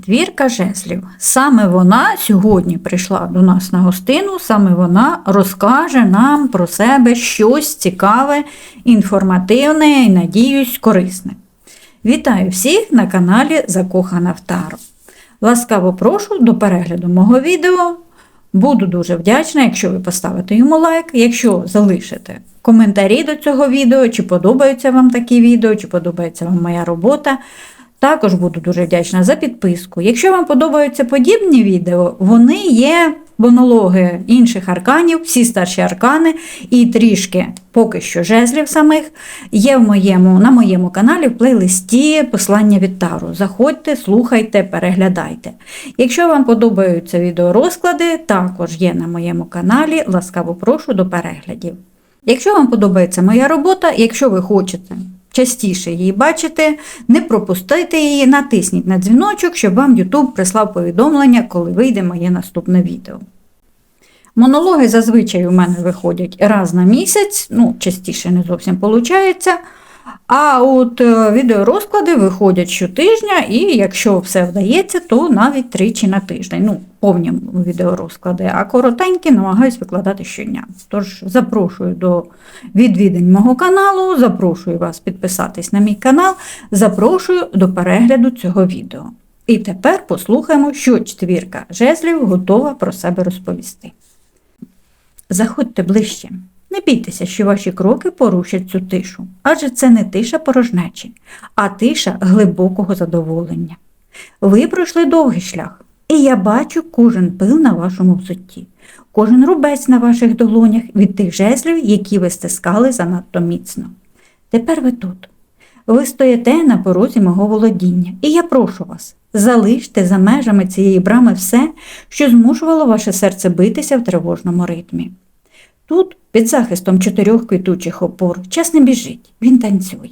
Четвірка жезлів. Саме вона сьогодні прийшла до нас на гостину, саме вона розкаже нам про себе щось цікаве, інформативне і, надіюсь, корисне. Вітаю всіх на каналі Закохана в Таро. Ласкаво прошу до перегляду мого відео. Буду дуже вдячна, якщо ви поставите йому лайк, якщо залишите коментарі до цього відео, чи подобаються вам такі відео, чи подобається вам моя робота. Також буду дуже вдячна за підписку. Якщо вам подобаються подібні відео, вони є монологи інших арканів, всі старші аркани і трішки поки що жезлів самих є в моєму, на моєму каналі в плейлисті послання від Тару. Заходьте, слухайте, переглядайте. Якщо вам подобаються відеорозклади, також є на моєму каналі. Ласкаво прошу до переглядів. Якщо вам подобається моя робота, якщо ви хочете частіше її бачите, не пропустите її, натисніть на дзвіночок, щоб вам YouTube прислав повідомлення, коли вийде моє наступне відео. Монологи зазвичай у мене виходять раз на місяць, ну, частіше не зовсім виходить. А от е, відеорозклади виходять щотижня, і якщо все вдається, то навіть тричі на тиждень. Ну, повні відеорозклади, а коротенькі намагаюсь викладати щодня. Тож запрошую до відвідань мого каналу, запрошую вас підписатись на мій канал, запрошую до перегляду цього відео. І тепер послухаємо, що четвірка жезлів готова про себе розповісти. Заходьте ближче. Не бійтеся, що ваші кроки порушать цю тишу, адже це не тиша порожнечі, а тиша глибокого задоволення. Ви пройшли довгий шлях, і я бачу кожен пил на вашому взутті, кожен рубець на ваших долонях від тих жезлів, які ви стискали занадто міцно. Тепер ви тут. Ви стоїте на порозі мого володіння, і я прошу вас, залиште за межами цієї брами все, що змушувало ваше серце битися в тривожному ритмі. Тут, під захистом чотирьох квітучих опор, час не біжить, він танцює.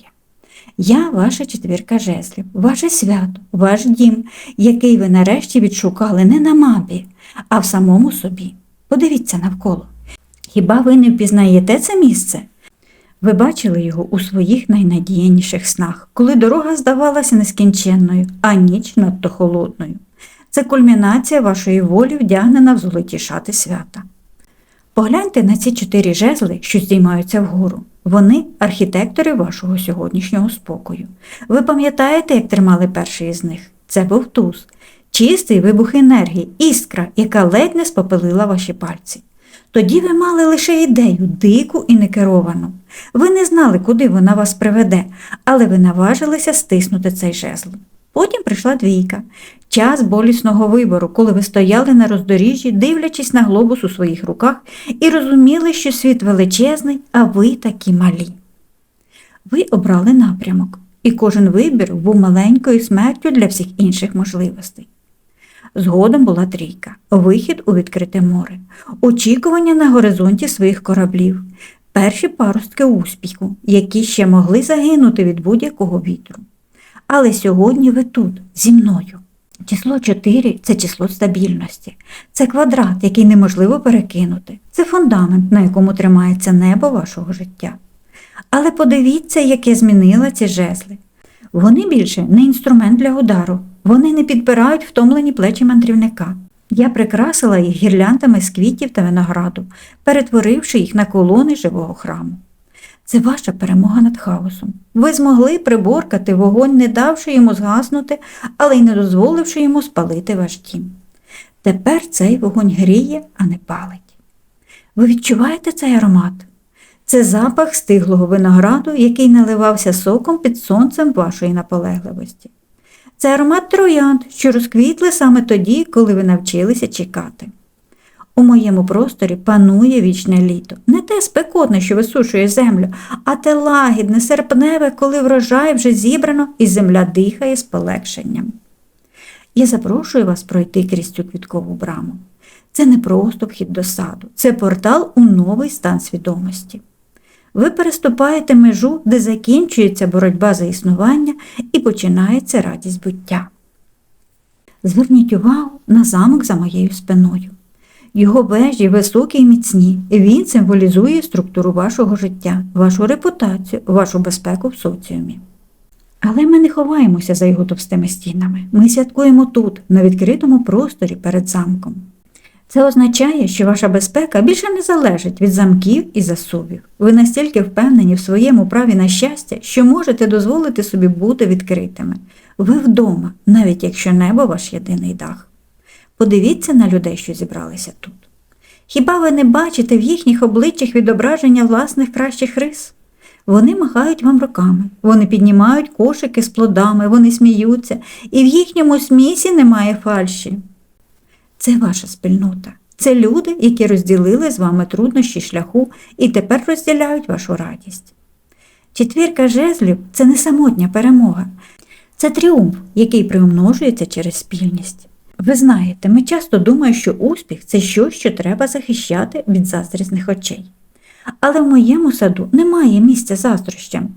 Я ваша четвірка жезлів, ваше свято, ваш дім, який ви нарешті відшукали не на мапі, а в самому собі. Подивіться навколо. Хіба ви не впізнаєте це місце? Ви бачили його у своїх найнадіяніших снах, коли дорога здавалася нескінченною, а ніч надто холодною. Це кульмінація вашої волі, вдягнена в золоті шати свята. Погляньте на ці чотири жезли, що здіймаються вгору. Вони архітектори вашого сьогоднішнього спокою. Ви пам'ятаєте, як тримали перший із них? Це був туз, чистий вибух енергії, іскра, яка ледь не спопилила ваші пальці. Тоді ви мали лише ідею, дику і некеровану. Ви не знали, куди вона вас приведе, але ви наважилися стиснути цей жезл. Потім прийшла двійка, час болісного вибору, коли ви стояли на роздоріжжі, дивлячись на глобус у своїх руках і розуміли, що світ величезний, а ви такі малі. Ви обрали напрямок, і кожен вибір був маленькою смертю для всіх інших можливостей. Згодом була трійка, вихід у відкрите море, очікування на горизонті своїх кораблів, перші паростки успіху, які ще могли загинути від будь-якого вітру. Але сьогодні ви тут, зі мною. Число 4 це число стабільності, це квадрат, який неможливо перекинути, це фундамент, на якому тримається небо вашого життя. Але подивіться, яке змінила ці жезли. Вони більше не інструмент для удару, вони не підпирають втомлені плечі мандрівника. Я прикрасила їх гірляндами з квітів та винограду, перетворивши їх на колони живого храму. Це ваша перемога над хаосом. Ви змогли приборкати вогонь, не давши йому згаснути, але й не дозволивши йому спалити ваш дім. Тепер цей вогонь гріє, а не палить. Ви відчуваєте цей аромат? Це запах стиглого винограду, який наливався соком під сонцем вашої наполегливості. Це аромат троянд, що розквітли саме тоді, коли ви навчилися чекати. У моєму просторі панує вічне літо, не те спекотне, що висушує землю, а те лагідне, серпневе, коли врожай вже зібрано і земля дихає з полегшенням. Я запрошую вас пройти крізь цю квіткову браму. Це не просто вхід до саду, це портал у новий стан свідомості. Ви переступаєте межу, де закінчується боротьба за існування і починається радість буття. Зверніть увагу на замок за моєю спиною. Його вежі високі і міцні. Він символізує структуру вашого життя, вашу репутацію, вашу безпеку в соціумі. Але ми не ховаємося за його товстими стінами. Ми святкуємо тут, на відкритому просторі перед замком. Це означає, що ваша безпека більше не залежить від замків і засувів. Ви настільки впевнені в своєму праві на щастя, що можете дозволити собі бути відкритими. Ви вдома, навіть якщо небо ваш єдиний дах. Подивіться на людей, що зібралися тут. Хіба ви не бачите в їхніх обличчях відображення власних кращих рис? Вони махають вам руками, вони піднімають кошики з плодами, вони сміються, і в їхньому смісі немає фальші. Це ваша спільнота. Це люди, які розділили з вами труднощі шляху і тепер розділяють вашу радість. Четвірка жезлів це не самотня перемога, це тріумф, який приумножується через спільність. Ви знаєте, ми часто думаємо, що успіх це щось, що треба захищати від заздрісних очей. Але в моєму саду немає місця заздрощам.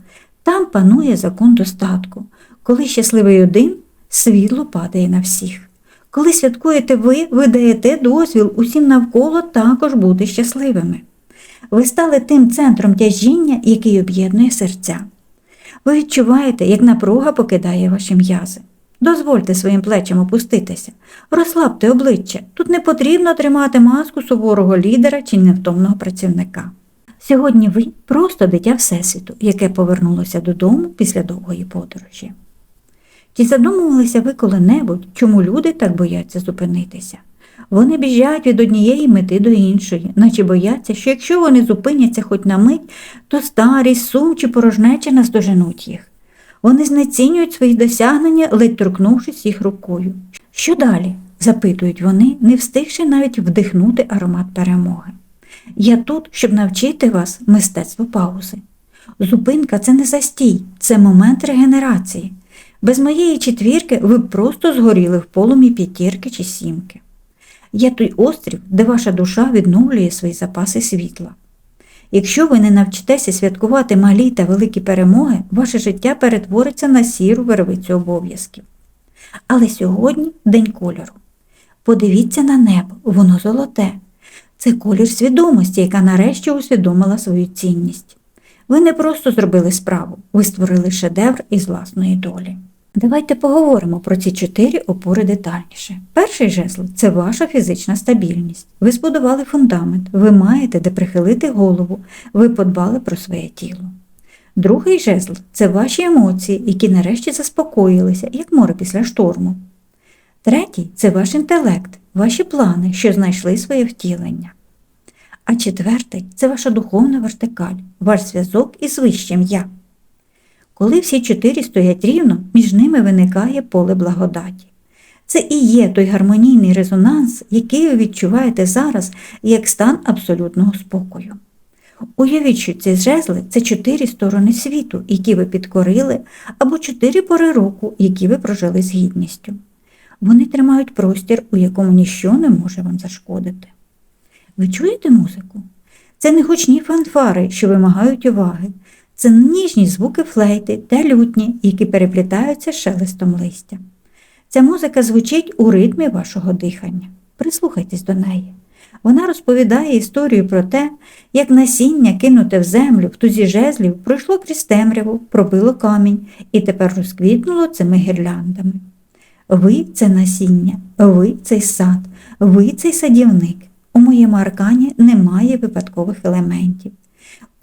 Там панує закон достатку. Коли щасливий один, світло падає на всіх. Коли святкуєте ви, ви даєте дозвіл усім навколо також бути щасливими. Ви стали тим центром тяжіння, який об'єднує серця. Ви відчуваєте, як напруга покидає ваші м'язи. Дозвольте своїм плечам опуститися, розслабте обличчя. Тут не потрібно тримати маску суворого лідера чи невтомного працівника. Сьогодні ви просто дитя Всесвіту, яке повернулося додому після довгої подорожі. Чи задумувалися ви коли-небудь, чому люди так бояться зупинитися? Вони біжать від однієї мети до іншої, наче бояться, що якщо вони зупиняться хоч на мить, то старість, сум чи порожнеча наздоженуть їх. Вони знецінюють свої досягнення, ледь торкнувшись їх рукою. Що далі? запитують вони, не встигши навіть вдихнути аромат перемоги. Я тут, щоб навчити вас мистецтву паузи. Зупинка це не застій, це момент регенерації. Без моєї четвірки ви б просто згоріли в полумі п'ятірки чи сімки. Є той острів, де ваша душа відновлює свої запаси світла. Якщо ви не навчитеся святкувати малі та великі перемоги, ваше життя перетвориться на сіру вервицю обов'язків. Але сьогодні день кольору. Подивіться на небо, воно золоте. Це колір свідомості, яка нарешті усвідомила свою цінність. Ви не просто зробили справу, ви створили шедевр із власної долі. Давайте поговоримо про ці чотири опори детальніше. Перший жезл це ваша фізична стабільність. Ви збудували фундамент, ви маєте де прихилити голову, ви подбали про своє тіло. Другий жезл це ваші емоції, які нарешті заспокоїлися, як море після шторму. Третій це ваш інтелект, ваші плани, що знайшли своє втілення. А четвертий це ваша духовна вертикаль, ваш зв'язок із вищим я. Коли всі чотири стоять рівно, між ними виникає поле благодаті. Це і є той гармонійний резонанс, який ви відчуваєте зараз як стан абсолютного спокою. Уявіть, що ці жезли це чотири сторони світу, які ви підкорили, або чотири пори року, які ви прожили з гідністю. Вони тримають простір, у якому ніщо не може вам зашкодити. Ви чуєте музику? Це не гучні фанфари, що вимагають уваги. Це ніжні звуки флейти та лютні, які переплітаються шелестом листя. Ця музика звучить у ритмі вашого дихання. Прислухайтесь до неї. Вона розповідає історію про те, як насіння, кинуте в землю в тузі жезлів, пройшло крізь темряву, пробило камінь і тепер розквітнуло цими гірляндами. Ви це насіння, ви цей сад, ви цей садівник. У моєму аркані немає випадкових елементів.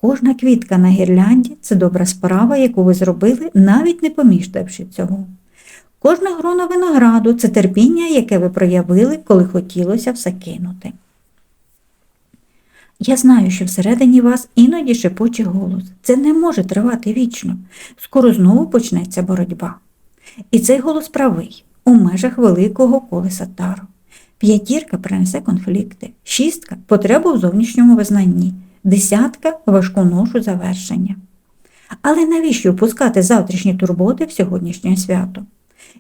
Кожна квітка на гірлянді це добра справа, яку ви зробили, навіть не поміщавши цього. Кожна грона винограду це терпіння, яке ви проявили, коли хотілося все кинути. Я знаю, що всередині вас іноді шепоче голос. Це не може тривати вічно. Скоро знову почнеться боротьба. І цей голос правий у межах великого колеса тару. П'ятірка принесе конфлікти, шістка потребу в зовнішньому визнанні, десятка важку ношу завершення. Але навіщо впускати завтрашні турботи в сьогоднішнє свято?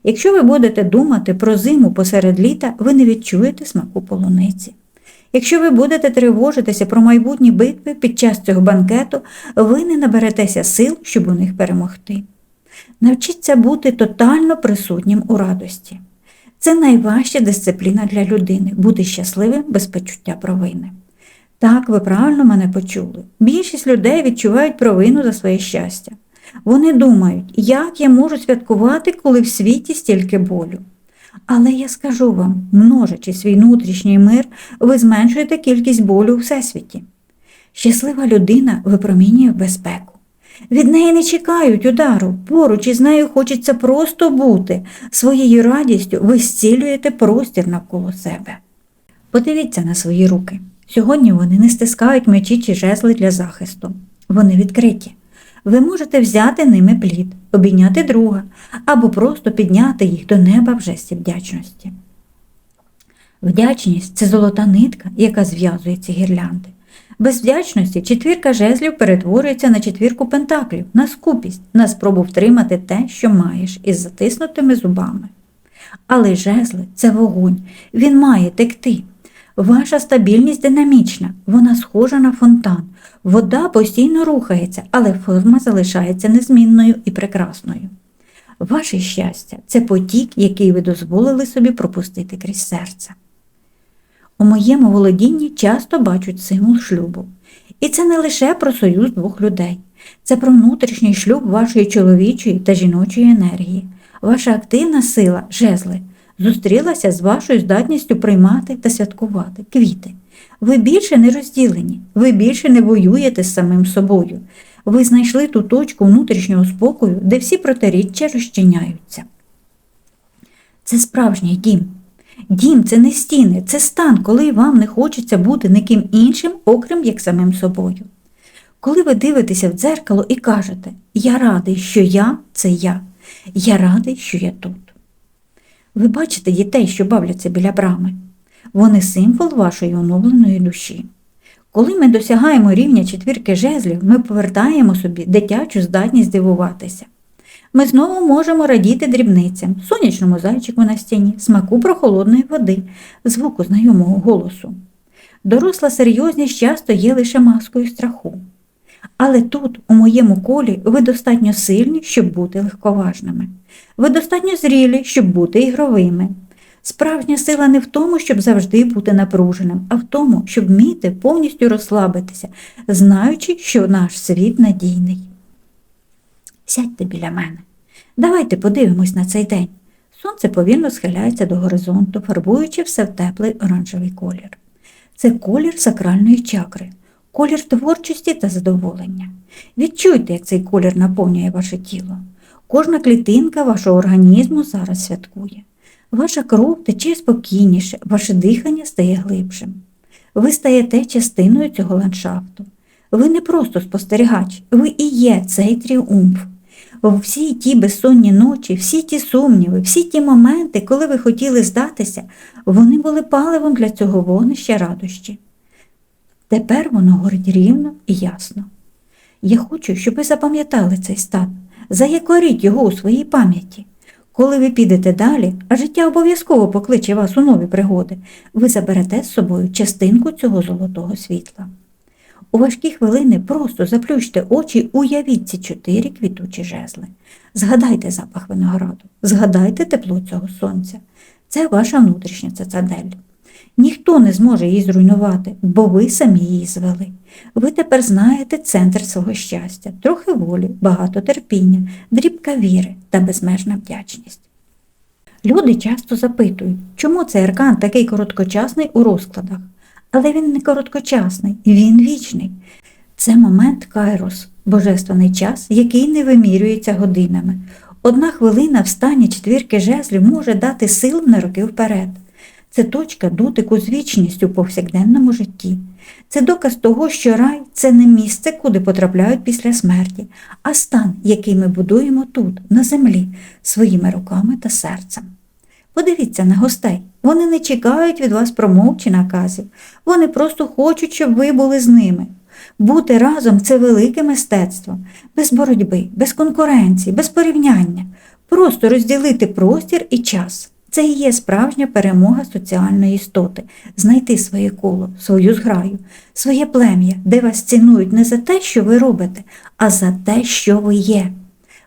Якщо ви будете думати про зиму посеред літа, ви не відчуєте смаку полуниці. Якщо ви будете тривожитися про майбутні битви під час цього банкету, ви не наберетеся сил, щоб у них перемогти. Навчіться бути тотально присутнім у радості. Це найважча дисципліна для людини бути щасливим без почуття провини. Так, ви правильно мене почули. Більшість людей відчувають провину за своє щастя. Вони думають, як я можу святкувати, коли в світі стільки болю. Але я скажу вам, множачи свій внутрішній мир, ви зменшуєте кількість болю у всесвіті. Щаслива людина випромінює безпеку. Від неї не чекають удару, поруч із нею хочеться просто бути. Своєю радістю ви зцілюєте простір навколо себе. Подивіться на свої руки. Сьогодні вони не стискають мечі чи жезли для захисту. Вони відкриті. Ви можете взяти ними плід, обійняти друга або просто підняти їх до неба в жесті вдячності. Вдячність це золота нитка, яка зв'язує ці гірлянди. Без вдячності четвірка жезлів перетворюється на четвірку пентаклів, на скупість, на спробу втримати те, що маєш, із затиснутими зубами. Але жезли це вогонь, він має текти. Ваша стабільність динамічна, вона схожа на фонтан. Вода постійно рухається, але форма залишається незмінною і прекрасною. Ваше щастя це потік, який ви дозволили собі пропустити крізь серце. У моєму володінні часто бачать символ шлюбу. І це не лише про союз двох людей, це про внутрішній шлюб вашої чоловічої та жіночої енергії. Ваша активна сила, жезли, зустрілася з вашою здатністю приймати та святкувати квіти. Ви більше не розділені, ви більше не воюєте з самим собою. Ви знайшли ту точку внутрішнього спокою, де всі протиріччя розчиняються. Це справжній дім. Дім це не стіни, це стан, коли вам не хочеться бути ніким іншим, окрім як самим собою. Коли ви дивитеся в дзеркало і кажете Я радий, що я це я, я радий, що я тут. Ви бачите дітей, що бавляться біля брами. Вони символ вашої оновленої душі. Коли ми досягаємо рівня четвірки жезлів, ми повертаємо собі дитячу здатність дивуватися. Ми знову можемо радіти дрібницям, сонячному зайчику на стіні, смаку прохолодної води, звуку знайомого голосу. Доросла серйозність часто є лише маскою страху. Але тут, у моєму колі, ви достатньо сильні, щоб бути легковажними. Ви достатньо зрілі, щоб бути ігровими. Справжня сила не в тому, щоб завжди бути напруженим, а в тому, щоб вміти повністю розслабитися, знаючи, що наш світ надійний. Сядьте біля мене. Давайте подивимось на цей день. Сонце повільно схиляється до горизонту, фарбуючи все в теплий оранжевий колір. Це колір сакральної чакри, колір творчості та задоволення. Відчуйте, як цей колір наповнює ваше тіло. Кожна клітинка вашого організму зараз святкує. Ваша кров тече спокійніше, ваше дихання стає глибшим. Ви стаєте частиною цього ландшафту. Ви не просто спостерігач, ви і є цей тріумф. Всі ті безсонні ночі, всі ті сумніви, всі ті моменти, коли ви хотіли здатися, вони були паливом для цього вогнища радощі. Тепер воно горить рівно і ясно. Я хочу, щоб ви запам'ятали цей стан, заякоріть його у своїй пам'яті. Коли ви підете далі, а життя обов'язково покличе вас у нові пригоди, ви заберете з собою частинку цього золотого світла. У важкі хвилини просто заплющте очі, уявіть ці чотири квітучі жезли. Згадайте запах винограду, згадайте тепло цього сонця. Це ваша внутрішня цитадель. Ніхто не зможе її зруйнувати, бо ви самі її звели. Ви тепер знаєте центр свого щастя, трохи волі, багато терпіння, дрібка віри та безмежна вдячність. Люди часто запитують, чому цей аркан такий короткочасний у розкладах. Але він не короткочасний, він вічний. Це момент Кайрос, божественний час, який не вимірюється годинами. Одна хвилина в стані четвірки жезлів може дати сил на роки вперед. Це точка дотику з вічністю в повсякденному житті. Це доказ того, що рай це не місце, куди потрапляють після смерті, а стан, який ми будуємо тут, на землі, своїми руками та серцем. Подивіться на гостей. Вони не чекають від вас промов чи наказів. Вони просто хочуть, щоб ви були з ними. Бути разом це велике мистецтво, без боротьби, без конкуренції, без порівняння. Просто розділити простір і час. Це і є справжня перемога соціальної істоти знайти своє коло, свою зграю, своє плем'я, де вас цінують не за те, що ви робите, а за те, що ви є.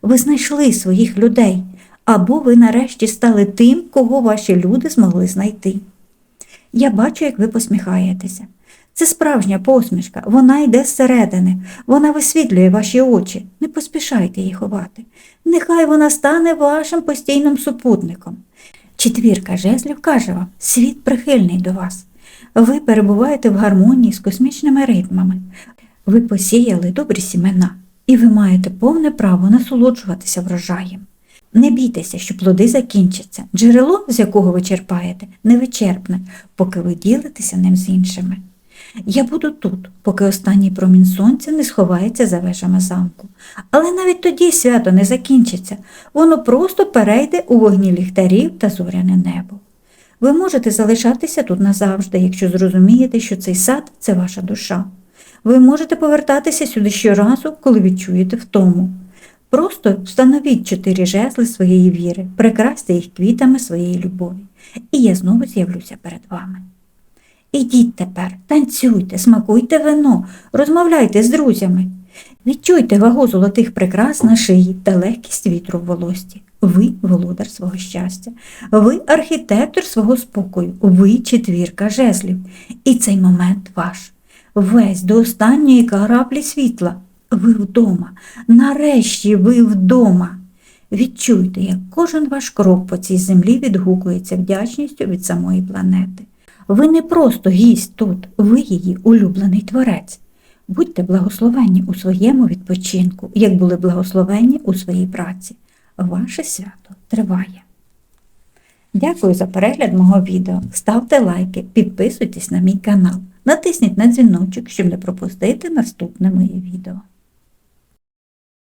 Ви знайшли своїх людей, або ви нарешті стали тим, кого ваші люди змогли знайти. Я бачу, як ви посміхаєтеся. Це справжня посмішка, вона йде зсередини, вона висвітлює ваші очі. Не поспішайте її ховати. Нехай вона стане вашим постійним супутником. Четвірка жезлів каже вам, світ прихильний до вас. Ви перебуваєте в гармонії з космічними ритмами. Ви посіяли добрі сімена, і ви маєте повне право насолоджуватися врожаєм. Не бійтеся, що плоди закінчаться. Джерело, з якого ви черпаєте, невичерпне, поки ви ділитеся ним з іншими. Я буду тут, поки останній промінь сонця не сховається за вежами замку. Але навіть тоді свято не закінчиться, воно просто перейде у вогні ліхтарів та зоряне небо. Ви можете залишатися тут назавжди, якщо зрозумієте, що цей сад це ваша душа. Ви можете повертатися сюди щоразу, коли відчуєте втому. Просто встановіть чотири жезли своєї віри, прикрасьте їх квітами своєї любові, і я знову з'явлюся перед вами. Ідіть тепер, танцюйте, смакуйте вино, розмовляйте з друзями. Відчуйте вагу золотих прикрас на шиї та легкість вітру в волості. Ви володар свого щастя, ви архітектор свого спокою, ви четвірка жезлів. І цей момент ваш. Весь до останньої краплі світла. Ви вдома. Нарешті ви вдома. Відчуйте, як кожен ваш крок по цій землі відгукується вдячністю від самої планети. Ви не просто гість тут, ви її улюблений творець. Будьте благословенні у своєму відпочинку, як були благословенні у своїй праці. Ваше свято триває. Дякую за перегляд мого відео. Ставте лайки, підписуйтесь на мій канал, натисніть на дзвіночок, щоб не пропустити наступне моє відео.